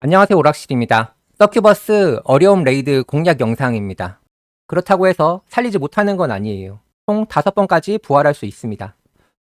안녕하세요 오락실입니다. 서큐버스 어려움 레이드 공략 영상입니다. 그렇다고 해서 살리지 못하는 건 아니에요. 총 5번까지 부활할 수 있습니다.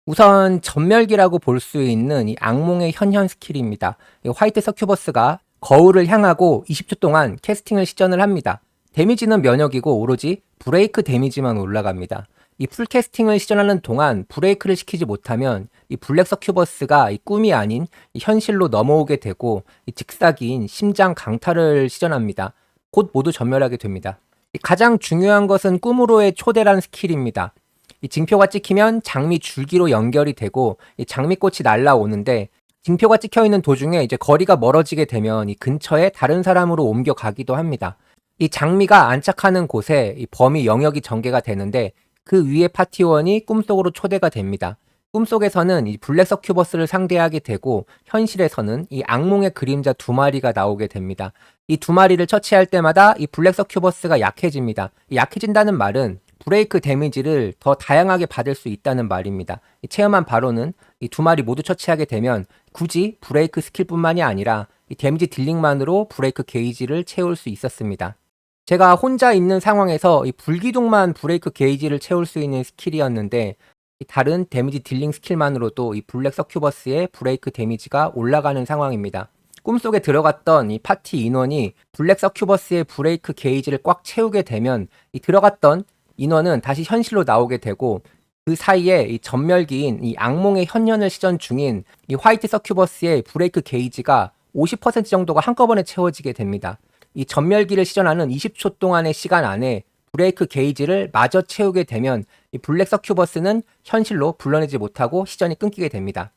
우선 전멸기라고 볼 수 있는 이 악몽의 현현 스킬입니다. 이 화이트 서큐버스가 거울을 향하고 20초 동안 캐스팅을 시전을 합니다. 데미지는 면역이고 오로지 브레이크 데미지만 올라갑니다. 이 풀캐스팅을 시전하는 동안 브레이크를 시키지 못하면 이 블랙 서큐버스가 이 꿈이 아닌 이 현실로 넘어오게 되고 이 즉사기인 심장 강타를 시전합니다. 곧 모두 전멸하게 됩니다. 이 가장 중요한 것은 꿈으로의 초대란 스킬입니다. 이 징표가 찍히면 장미 줄기로 연결이 되고 이 장미꽃이 날라오는데 징표가 찍혀 있는 도중에 이제 거리가 멀어지게 되면 이 근처에 다른 사람으로 옮겨가기도 합니다. 이 장미가 안착하는 곳에 이 범위 영역이 전개가 되는데 그 위에 파티원이 꿈속으로 초대가 됩니다. 꿈속에서는 이 블랙 서큐버스를 상대하게 되고 현실에서는 이 악몽의 그림자 두 마리가 나오게 됩니다. 이 두 마리를 처치할 때마다 이 블랙 서큐버스가 약해집니다. 이 약해진다는 말은 브레이크 데미지를 더 다양하게 받을 수 있다는 말입니다. 이 체험한 바로는 이 두 마리 모두 처치하게 되면 굳이 브레이크 스킬뿐만이 아니라 이 데미지 딜링만으로 브레이크 게이지를 채울 수 있었습니다. 제가 혼자 있는 상황에서 이 불기둥만 브레이크 게이지를 채울 수 있는 스킬이었는데 이 다른 데미지 딜링 스킬만으로도 이 블랙 서큐버스의 브레이크 데미지가 올라가는 상황입니다. 꿈속에 들어갔던 이 파티 인원이 블랙 서큐버스의 브레이크 게이지를 꽉 채우게 되면 이 들어갔던 인원은 다시 현실로 나오게 되고 그 사이에 이 전멸기인 이 악몽의 현년을 시전 중인 이 화이트 서큐버스의 브레이크 게이지가 50% 정도가 한꺼번에 채워지게 됩니다. 이 전멸기를 시전하는 20초 동안의 시간 안에 브레이크 게이지를 마저 채우게 되면 이 블랙 서큐버스는 현실로 불러내지 못하고 시전이 끊기게 됩니다.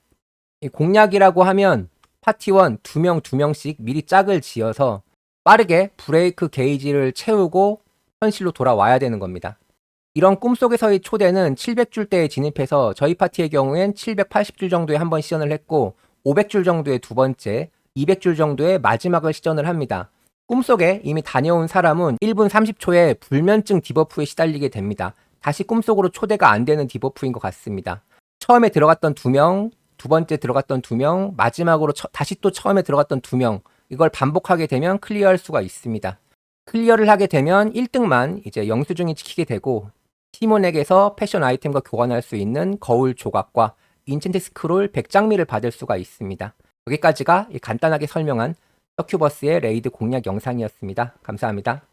이 공략이라고 하면 파티원 2명 2명씩 미리 짝을 지어서 빠르게 브레이크 게이지를 채우고 현실로 돌아와야 되는 겁니다. 이런 꿈속에서의 초대는 700줄대에 진입해서 저희 파티의 경우엔 780줄 정도에 한 번 시전을 했고 500줄 정도의 두 번째, 200줄 정도의 마지막을 시전을 합니다. 꿈속에 이미 다녀온 사람은 1분 30초에 불면증 디버프에 시달리게 됩니다. 다시 꿈속으로 초대가 안 되는 디버프인 것 같습니다. 처음에 들어갔던 두 명, 두 번째 들어갔던 두 명, 마지막으로 처- 다시 또 처음에 들어갔던 두 명, 이걸 반복하게 되면 클리어할 수가 있습니다. 클리어를 하게 되면 1등만 이제 영수증이 찍히게 되고 팀원에게서 패션 아이템과 교환할 수 있는 거울 조각과 인챈트 스크롤 100장미를 받을 수가 있습니다. 여기까지가 이 간단하게 설명한 서큐버스의 레이드 공략 영상이었습니다. 감사합니다.